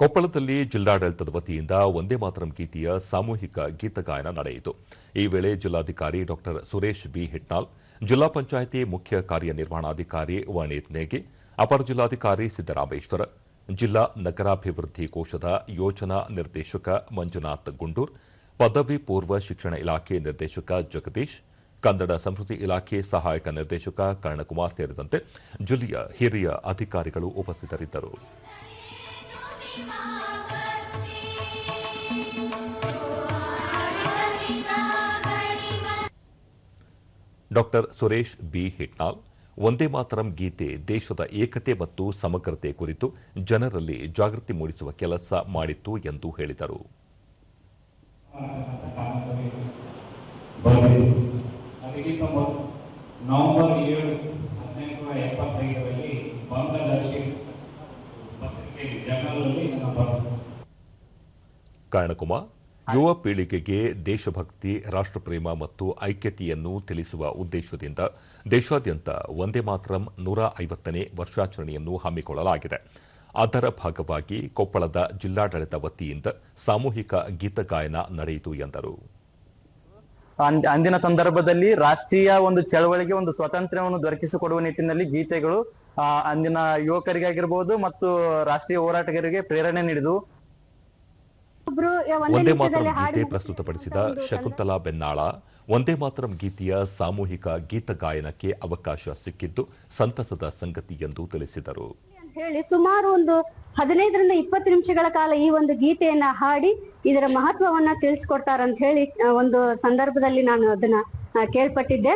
ಕೊಪ್ಪಳದಲ್ಲಿ ಜಿಲ್ಲಾಡಳಿತದ ವತಿಯಿಂದ ಒಂದೇ ಮಾತರಂ ಗೀತೆಯ ಸಾಮೂಹಿಕ ಗೀತಗಾಯನ ನಡೆಯಿತು. ಈ ವೇಳೆ ಜಿಲ್ಲಾಧಿಕಾರಿ ಡಾ. ಸುರೇಶ್ ಬಿ. ಹಿಟ್ನಾಲ್ ಜಿಲ್ಲಾ ಪಂಚಾಯಿತಿ ಮುಖ್ಯ ಕಾರ್ಯನಿರ್ವಹಣಾಧಿಕಾರಿ ವನೀತ್ ನೇಗಿ, ಅಪರ ಜಿಲ್ಲಾಧಿಕಾರಿ ಸಿದ್ದರಾಮೇಶ್ವರ, ಜಿಲ್ಲಾ ನಗರಾಭಿವೃದ್ಧಿ ಕೋಶದ ಯೋಜನಾ ನಿರ್ದೇಶಕ ಮಂಜುನಾಥ್ ಗುಂಡೂರ್, ಪದವಿ ಪೂರ್ವ ಶಿಕ್ಷಣ ಇಲಾಖೆ ನಿರ್ದೇಶಕ ಜಗದೀಶ್, ಕನ್ನಡ ಸಂಸ್ಕೃತಿ ಇಲಾಖೆ ಸಹಾಯಕ ನಿರ್ದೇಶಕ ಕರ್ಣಕುಮಾರ್ ಸೇರಿದಂತೆ ಜಿಲ್ಲೆಯ ಹಿರಿಯ ಅಧಿಕಾರಿಗಳು ಉಪಸ್ಥಿತರಿದ್ದರು. Doctor Suresh B. ಹಿಟ್ನಾಲ್ ಒಂದೇ ಮಾತರಂ ಗೀತೆ ದೇಶದ ಏಕತೆ ಮತ್ತು ಸಮಗ್ರತೆ ಕುರಿತು ಜನರಲ್ಲಿ ಜಾಗೃತಿ ಮೂಡಿಸುವ ಕೆಲಸ ಮಾಡಿತ್ತು ಎಂದು ಹೇಳಿದರು. ನವೆಂಬರ್ ಏಳು ಎಪ್ಪತ್ತೈದರಲ್ಲಿ ಕರ್ಣಕುಮಾರ್, ಯುವ ಪೀಳಿಗೆಗೆ ದೇಶಭಕ್ತಿ, ರಾಷ್ಟ್ರಪ್ರೇಮ ಮತ್ತು ಐಕ್ಯತೆಯನ್ನು ತಿಳಿಸುವ ಉದ್ದೇಶದಿಂದ ದೇಶಾದ್ಯಂತ ಒಂದೇ ಮಾತರಂ ನೂರ ಐವತ್ತನೇ ವರ್ಷಾಚರಣೆಯನ್ನು ಹಮ್ಮಿಕೊಳ್ಳಲಾಗಿದೆ. ಅದರ ಭಾಗವಾಗಿ ಕೊಪ್ಪಳದ ಜಿಲ್ಲಾಡಳಿತ ವತಿಯಿಂದ ಸಾಮೂಹಿಕ ಗೀತಗಾಯನ ನಡೆಯಿತು ಎಂದರು. ಅಂದಿನ ಸಂದರ್ಭದಲ್ಲಿ ರಾಷ್ಟ್ರೀಯ ಒಂದು ಚಳವಳಿಗೆ ಒಂದು ಸ್ವಾತಂತ್ರ್ಯವನ್ನು ದೊರಕಿಸಿಕೊಡುವ ನಿಟ್ಟಿನಲ್ಲಿ ಗೀತೆಗಳು ಆ, ಅಂದಿನ ಯುವಕರಿಗಾಗಿರ್ಬೋದು ಮತ್ತು ರಾಷ್ಟ್ರೀಯ ಹೋರಾಟಗಾರರಿಗೆ ಪ್ರೇರಣೆ ನೀಡಿದವು. ಒಂದೇ ಮಾತರಂ ಗೀತೆ ಪ್ರಸ್ತುತಪಡಿಸಿದ ಶಕುಂತಲಾ ಬೆನ್ನಾಳ ಒಂದೇ ಮಾತರಂ ಗೀತೆಯ ಸಾಮೂಹಿಕ ಗೀತ ಗಾಯನಕ್ಕೆ ಅವಕಾಶ ಸಿಕ್ಕಿದ್ದು ಸಂತಸದ ಸಂಗತಿ ಎಂದು ತಿಳಿಸಿದರು. ಹೇಳಿ ಸುಮಾರು ಒಂದು ಹದಿನೈದರಿಂದ ಇಪ್ಪತ್ತು ನಿಮಿಷಗಳ ಕಾಲ ಈ ಒಂದು ಗೀತೆಯನ್ನ ಹಾಡಿ ಇದರ ಮಹತ್ವವನ್ನ ತಿಳಿಸ್ಕೊಡ್ತಾರಂತ ಹೇಳಿ ಒಂದು ಸಂದರ್ಭದಲ್ಲಿ ನಾನು ಅದನ್ನ ಕೇಳ್ಪಟ್ಟಿದ್ದೆ.